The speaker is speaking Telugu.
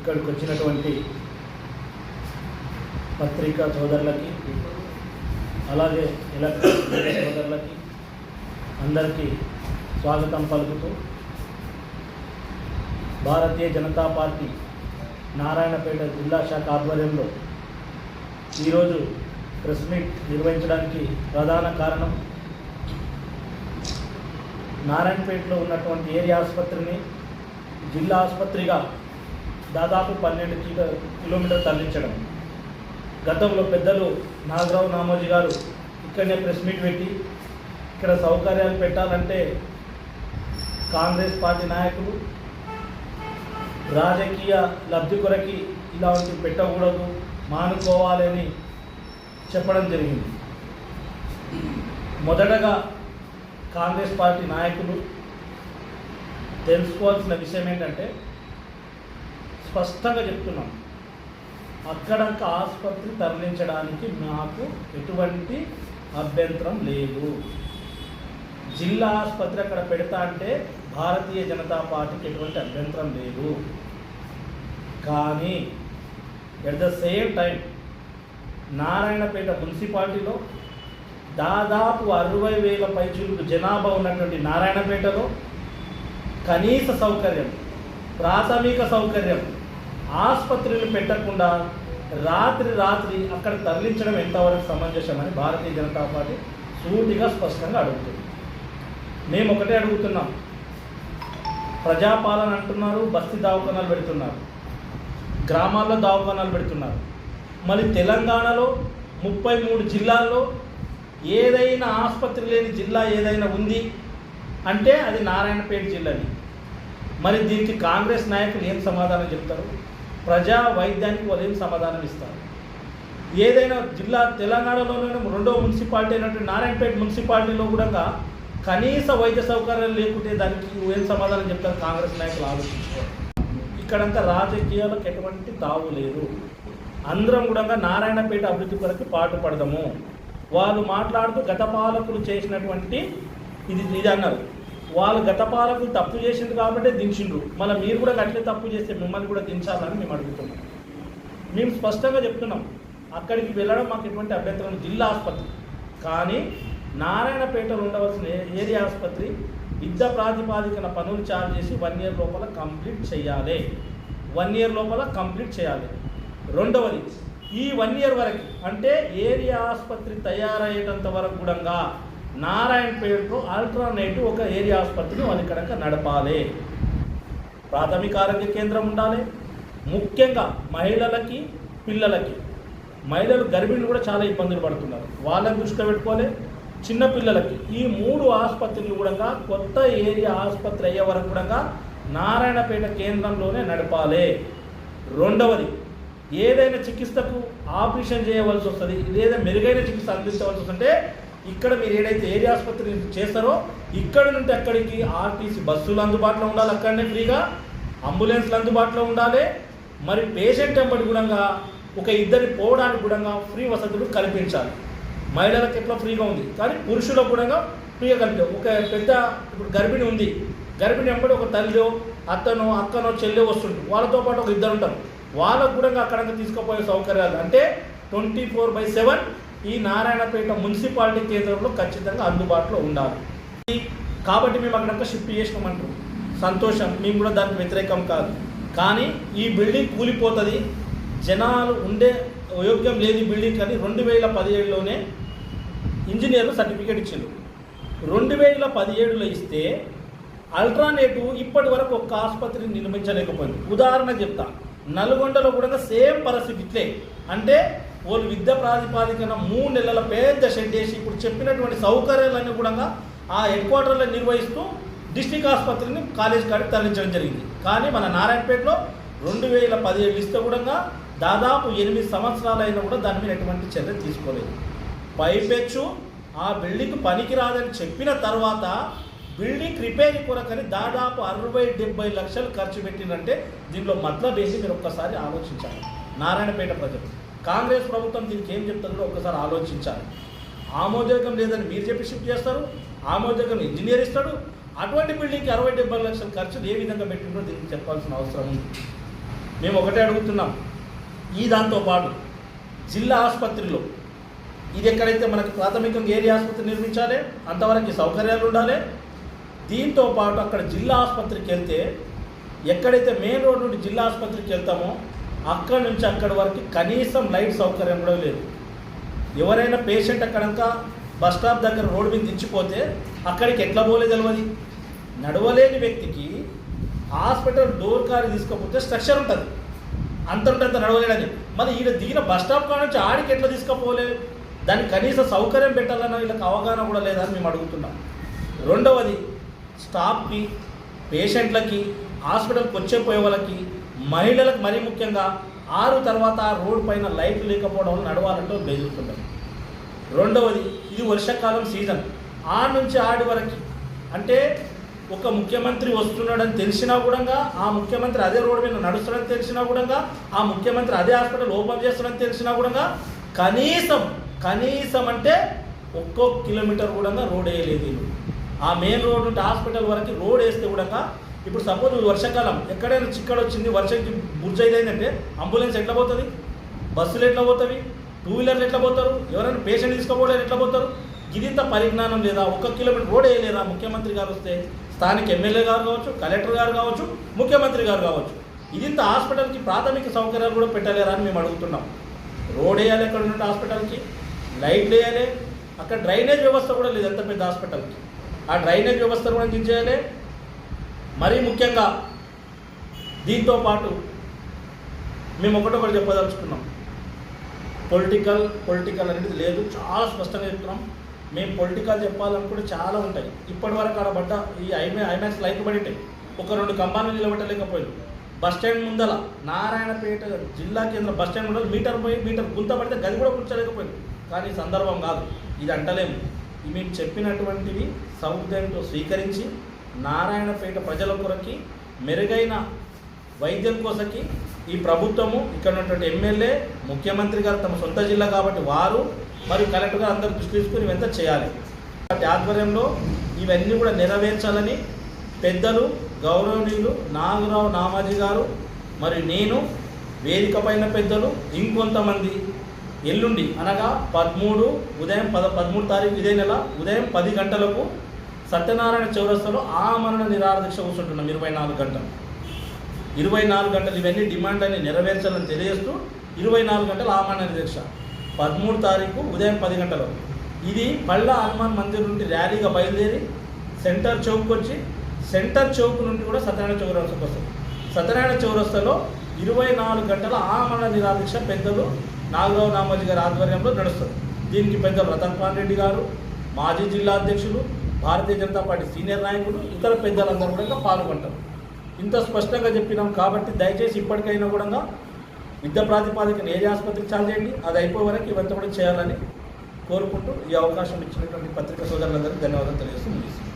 ఇక్కడికి వచ్చినటువంటి పత్రికా సోదరులకి అలాగే ఎలక్ట్రానిక్ సోదరులకి అందరికీ స్వాగతం పలుకుతూ భారతీయ జనతా పార్టీ నారాయణపేట జిల్లా శాఖ ఆధ్వర్యంలో ఈరోజు ప్రెస్ మీట్ నిర్వహించడానికి ప్రధాన కారణం నారాయణపేటలో ఉన్నటువంటి ఏరియా ఆసుపత్రిని జిల్లా ఆసుపత్రిగా దాదాపు పన్నెండు కిలో కిలోమీటర్ తరలించడం. గతంలో పెద్దలు నాగరావు నామోజీ గారు ఇక్కడనే ప్రెస్ మీట్ పెట్టి ఇక్కడ సౌకర్యాలు పెట్టాలంటే కాంగ్రెస్ పార్టీ నాయకులు రాజకీయ లబ్ధి కొరకి ఇలాంటివి పెట్టకూడదు మానుకోవాలని చెప్పడం జరిగింది. మొదటగా కాంగ్రెస్ పార్టీ నాయకులు తెలుసుకోవాల్సిన విషయం ఏంటంటే స్పష్టంగా చెప్తున్నాం. అక్కడక్క ఆసుపత్రి తరలించడానికి మాకు ఎటువంటి అభ్యంతరం లేదు. జిల్లా ఆసుపత్రి అక్కడ పెడతా అంటే భారతీయ జనతా పార్టీకి ఎటువంటి అభ్యంతరం లేదు. కానీ at the same time Narayanpet మున్సిపాలిటీలో దాదాపు అరవై వేల పైచులకు జనాభా ఉన్నటువంటి నారాయణపేటలో కనీస సౌకర్యం ప్రాథమిక సౌకర్యం ఆసుపత్రులు పెట్టకుండా రాత్రి రాత్రి అక్కడ తరలించడం ఎంతవరకు సమంజసమని భారతీయ జనతా పార్టీ సూటిగా స్పష్టంగా అడుగుతుంది. మేము ఒకటే అడుగుతున్నాం. ప్రజాపాలన అంటున్నారు బస్తీ దవాఖానాలు పెడుతున్నారు. గ్రామాల్లో దవాఖానాలు పెడుతున్నారు. మరి తెలంగాణలో ముప్పై మూడు జిల్లాల్లో ఏదైనా ఆసుపత్రి లేని జిల్లా ఏదైనా ఉంది అంటే అది నారాయణపేట జిల్లాని మరి దీనికి కాంగ్రెస్ నాయకులు ఏం సమాధానం చెప్తారు? ప్రజా వైద్యానికి వాళ్ళు ఏం సమాధానం ఇస్తారు. ఏదైనా జిల్లా తెలంగాణలోనే రెండో మున్సిపాలిటీ అయినటువంటి నారాయణపేట మున్సిపాలిటీలో కూడా కనీస వైద్య సౌకర్యాలు లేకుంటే దానికి ఏం సమాధానం చెప్తారు కాంగ్రెస్ నాయకులు ఆలోచించుకోవాలి ఇక్కడంతా రాజకీయాలకు ఎటువంటి తావు లేదు. అందరం కూడా నారాయణపేట అభివృద్ధి కొరకు పాటుపడదాము వాళ్ళు మాట్లాడుతూ గత పాలకులు చేసినటువంటి ఇది ఇది అన్నారు. వాళ్ళు గత పాలకులు తప్పు చేసింది కాబట్టి దించిండ్రు. మళ్ళీ మీరు కూడా అట్లే తప్పు చేస్తే మిమ్మల్ని కూడా దించాలని మేము అడుగుతున్నాం. మేము స్పష్టంగా చెప్తున్నాం. అక్కడికి వెళ్ళడం మాకు ఎటువంటి అభ్యంతరం జిల్లా ఆసుపత్రి. కానీ నారాయణపేటలో ఉండవలసిన ఏరియా ఆసుపత్రి విద్య ప్రాతిపాదికన పనులు చార్జ్ చేసి వన్ ఇయర్ లోపల కంప్లీట్ చేయాలి. వన్ ఇయర్ లోపల కంప్లీట్ చేయాలి. రెండవది ఈ వన్ ఇయర్ వరకు అంటే ఏరియా ఆసుపత్రి తయారయ్యేటంత వరకు కూడా నారాయణపేటలో ఆల్టర్నేటివ్ ఒక ఏరియా ఆసుపత్రిని వాళ్ళు ఇక్కడ నడపాలి. ప్రాథమిక ఆరోగ్య కేంద్రం ఉండాలి. ముఖ్యంగా మహిళలకి పిల్లలకి. మహిళలు గర్భిణులు కూడా చాలా ఇబ్బందులు పడుతున్నారు. వాళ్ళని దృష్టిలో పెట్టుకోవాలి. చిన్నపిల్లలకి ఈ మూడు ఆసుపత్రులు కూడా కొత్త ఏరియా ఆసుపత్రి అయ్యే వరకు కూడా నారాయణపేట కేంద్రంలోనే నడపాలి. రెండవది ఏదైనా చికిత్సకు ఆపరేషన్ చేయవలసి వస్తుంది. లేదా మెరుగైన చికిత్స అందించవలసి వస్తుంటే ఇక్కడ మీరు ఏదైతే ఏరియా ఆసుపత్రి చేస్తారో ఇక్కడ నుండి అక్కడికి ఆర్టీసీ బస్సులు అందుబాటులో ఉండాలి అక్కడనే ఫ్రీగా. అంబులెన్స్లు అందుబాటులో ఉండాలి. మరి పేషెంట్ వెంబడి కూడా ఒక ఇద్దరి పోవడానికి కూడా ఫ్రీ వసతులు కల్పించాలి. మహిళలకు ఎట్లా ఫ్రీగా ఉంది? కానీ పురుషులకు కూడా ఫ్రీగా కల్పించాలి. ఒక పెద్ద ఇప్పుడు గర్భిణి ఉంది. గర్భిణి వెంబడి ఒక తల్లిలో అత్తనో అక్కనో చెల్లె వస్తుంటారు వాళ్ళతో పాటు ఒక ఇద్దరు ఉంటారు. వాళ్ళకు కూడా అక్కడ తీసుకుపోయే సౌకర్యాలు అంటే ట్వంటీ ఫోర్ బై సెవెన్ ఈ నారాయణపేట మున్సిపాలిటీ కేంద్రంలో ఖచ్చితంగా అందుబాటులో ఉండాలి. కాబట్టి మేము అక్కడంతా షిఫ్ట్ చేసినామంటారు. సంతోషం మేము కూడా దానికి వ్యతిరేకం కాదు. కానీ ఈ బిల్డింగ్ కూలిపోతుంది. జనాలు ఉండే యోగ్యం లేదు ఈ బిల్డింగ్ కానీ రెండు వేల పదిహేడులోనే ఇంజనీర్లు సర్టిఫికేట్ ఇచ్చిండు రెండు వేల పదిహేడులో ఇస్తే అల్ట్రానేటివ్ ఇప్పటి వరకు ఒక్క ఆసుపత్రిని నిర్మించలేకపోయింది. ఉదాహరణ చెప్తా. నల్గొండలో కూడా సేమ్ పరిస్థితి ఇట్లే. అంటే వాళ్ళు విద్య ప్రాతిపాదికన మూడు నెలల పెద్ద షెడ్ చేసి ఇప్పుడు చెప్పినటువంటి సౌకర్యాలన్నీ కూడా ఆ హెడ్ క్వార్టర్లో నిర్వహిస్తూ డిస్టిక్ ఆసుపత్రిని కాలేజ్ కాడికి తరలించడం జరిగింది. కానీ మన నారాయణపేటలో రెండు వేల పదిహేడు ఇస్తే కూడా దాదాపు ఎనిమిది సంవత్సరాలు అయినా కూడా దాని మీద ఎటువంటి చర్య తీసుకోలేదు. పైపెచ్చు ఆ బిల్డింగ్ పనికి రాదని చెప్పిన తర్వాత బిల్డింగ్ రిపేర్ కొరకని దాదాపు అరవై డెబ్బై లక్షలు ఖర్చు పెట్టిందంటే దీనిలో మతలబ్ వేసి మీరు ఒక్కసారి ఆలోచించాలి. నారాయణపేట ప్రజలు. కాంగ్రెస్ ప్రభుత్వం దీనికి ఏం చెప్తుందో ఒక్కసారి ఆలోచించాలి. ఆమోదయోగం లేదని మీరు చెప్పి షిఫ్ట్ చేస్తారు ఆమోదయోగం ఇంజనీర్ ఇస్తాడు అటువంటి బిల్డింగ్కి అరవై డెబ్బై లక్షల ఖర్చులు ఏ విధంగా పెట్టిందో దీనికి చెప్పాల్సిన అవసరం ఉంది. మేము ఒకటే అడుగుతున్నాం ఈ దాంతో పాటు జిల్లా ఆసుపత్రిలో ఇది ఎక్కడైతే మనకు ప్రాథమికంగా ఏరియా ఆసుపత్రి నిర్మించాలి అంతవరకు సౌకర్యాలు ఉండాలి దీంతో పాటు అక్కడ జిల్లా ఆసుపత్రికి వెళ్తే ఎక్కడైతే మెయిన్ రోడ్ నుండి జిల్లా ఆసుపత్రికి వెళ్తామో అక్కడి నుంచి అక్కడి వరకు కనీసం లైట్ సౌకర్యం కూడా లేదు. ఎవరైనా పేషెంట్ అక్కడంతా బస్ స్టాప్ దగ్గర రోడ్డు మీద దించిపోతే అక్కడికి ఎట్లా పోలే తెలియదు నడవలేని వ్యక్తికి హాస్పిటల్ డోర్ కారు తీసుకపోతే స్ట్రక్చర్ ఉంటుంది. అంత ఉంటుంది అంత నడవలేడని. మరి ఈయన దిగిన బస్ స్టాప్ కాడ నుంచి ఆడికి ఎట్లా తీసుకుపోలే? దానికి కనీస సౌకర్యం పెట్టాలన్న వీళ్ళకి అవగాహన కూడా లేదని మేము అడుగుతున్నాం. రెండవది స్టాఫ్కి పేషెంట్లకి హాస్పిటల్కి వచ్చే పోయే వాళ్ళకి మహిళలకు మరీ ముఖ్యంగా ఆరు తర్వాత ఆ రోడ్ పైన లైట్లు లేకపోవడం వల్ల నడవాలంటే బెదురుతుంటాం రెండవది ఇది వర్షాకాలం సీజన్. ఆ నుంచి ఆడి వరకు. అంటే ఒక ముఖ్యమంత్రి వస్తున్నాడని తెలిసినా కూడా ఆ ముఖ్యమంత్రి అదే రోడ్డు మీద నడుస్తాడని తెలిసినా కూడా ఆ ముఖ్యమంత్రి అదే హాస్పిటల్ ఓపెన్ చేస్తాడని తెలిసినా కూడా కనీసం కనీసం అంటే ఒక్కో కిలోమీటర్ కూడా రోడ్ వేయలేదు. ఆ మెయిన్ రోడ్ నుండి హాస్పిటల్ వరకు రోడ్ వేస్తే కూడా ఇప్పుడు సపోజ్ వర్షాకాలం ఎక్కడైనా చిక్కడ వచ్చింది వర్షంకి బుర్జ అయిందంటే అంబులెన్స్ ఎట్లా పోతుంది? బస్సులు ఎట్లా పోతాయి టూ వీలర్లు ఎట్లా పోతారు? ఎవరైనా పేషెంట్ తీసుకోపోలేరు ఎట్లా పోతారు? ఇదింత పరిజ్ఞానం లేదా? ఒక కిలోమీటర్ రోడ్ వేయలేదా ముఖ్యమంత్రి గారు వస్తే స్థానిక ఎమ్మెల్యే గారు కావచ్చు కలెక్టర్ గారు కావచ్చు ముఖ్యమంత్రి గారు కావచ్చు ఇదింత హాస్పిటల్కి ప్రాథమిక సౌకర్యాలు కూడా పెట్టలేరా అని మేము అడుగుతున్నాం. రోడ్ వేయాలి అక్కడ ఉన్న హాస్పిటల్కి లైట్లు వేయాలి. అక్కడ డ్రైనేజ్ వ్యవస్థ కూడా లేదు ఎంత పెద్ద హాస్పిటల్కి ఆ డ్రైనేజ్ వ్యవస్థ కూడా దించేయాలి మరీ ముఖ్యంగా దీంతో పాటు మేము ఒకటొకటి చెప్పదలుచుకున్నాం. పొలిటికల్ పొలిటికల్ అనేది లేదు చాలా స్పష్టంగా చెప్తున్నాం. మేము పొలిటికల్ చెప్పాలనుకుంటే చాలా ఉంటాయి. ఇప్పటి వరకు ఆడ ఈ ఐమే ఐమాక్స్ లైట్ పడి ఒక రెండు కంపాలు నిలబెట్టలేకపోయింది బస్ స్టాండ్ ముందల నారాయణపేట జిల్లా కేంద్ర బస్ స్టాండ్ ముందర మీటర్ పోయి మీటర్ గుంత పడితే గది కూడా కూర్చోలేకపోయింది కానీ ఈ సందర్భం కాదు. ఇది అంటలేము. మేము చెప్పినటువంటివి సౌద్యంతో స్వీకరించి నారాయణపేట ప్రజల కొరకి మెరుగైన వైద్యం కోసకి ఈ ప్రభుత్వము ఇక్కడ ఉన్నటువంటి ఎమ్మెల్యే ముఖ్యమంత్రి గారు తమ సొంత జిల్లా కాబట్టి వారు మరియు కలెక్టర్ గారు అందరూ దృష్టి తీసుకుని ఇవంతా చేయాలి. వాటి ఆధ్వర్యంలో ఇవన్నీ కూడా నెరవేర్చాలని పెద్దలు గౌరవనీయులు నాగరావు నామాజీ గారు మరియు నేను వేదిక పైన పెద్దలు ఇంకొంతమంది ఎల్లుండి అనగా పదమూడు ఉదయం పద పదమూడు తారీఖు ఇదే నెల ఉదయం పది గంటలకు సత్యనారాయణ చౌరస్తాలో ఆమరణ నిరాదీక్ష కూర్చుంటున్నాం ఇరవై నాలుగు గంటలు. ఇరవై నాలుగు గంటలు ఇవన్నీ డిమాండ్ అని నెరవేర్చాలని తెలియజేస్తూ ఇరవై నాలుగు గంటలు ఆమరణ దీక్ష పదమూడు తారీఖు ఉదయం పది గంటలు. ఇది పళ్ళ హనుమాన్ మందిర్ నుండి ర్యాలీగా బయలుదేరి సెంటర్ చౌక్ వచ్చి సెంటర్ చౌక్ నుండి కూడా సత్యనారాయణ చౌరస్తకు వస్తుంది. సత్యనారాయణ చౌరస్తాలో ఇరవై నాలుగు గంటల ఆమరణ నిరాదీక్ష పెద్దలు నాగరావు నామోజీ గారి ఆధ్వర్యంలో నడుస్తుంది. దీనికి పెద్దలు రతన్ పాల్ రెడ్డి గారు మాజీ జిల్లా అధ్యక్షులు భారతీయ జనతా పార్టీ సీనియర్ నాయకులు ఇతర పెద్దలందరూ కూడా పాల్గొంటారు. ఇంత స్పష్టంగా చెప్పినాం కాబట్టి దయచేసి ఇప్పటికైనా కూడా విద్య ప్రాతిపాదికన ఏరియా ఆసుపత్రికి చాలు చేయండి అది అయిపోయే వరకు ఇవంతా కూడా చేయాలని కోరుకుంటూ ఈ అవకాశం ఇచ్చినటువంటి పత్రికా సోదరులందరికీ ధన్యవాదాలు తెలియజేస్తూ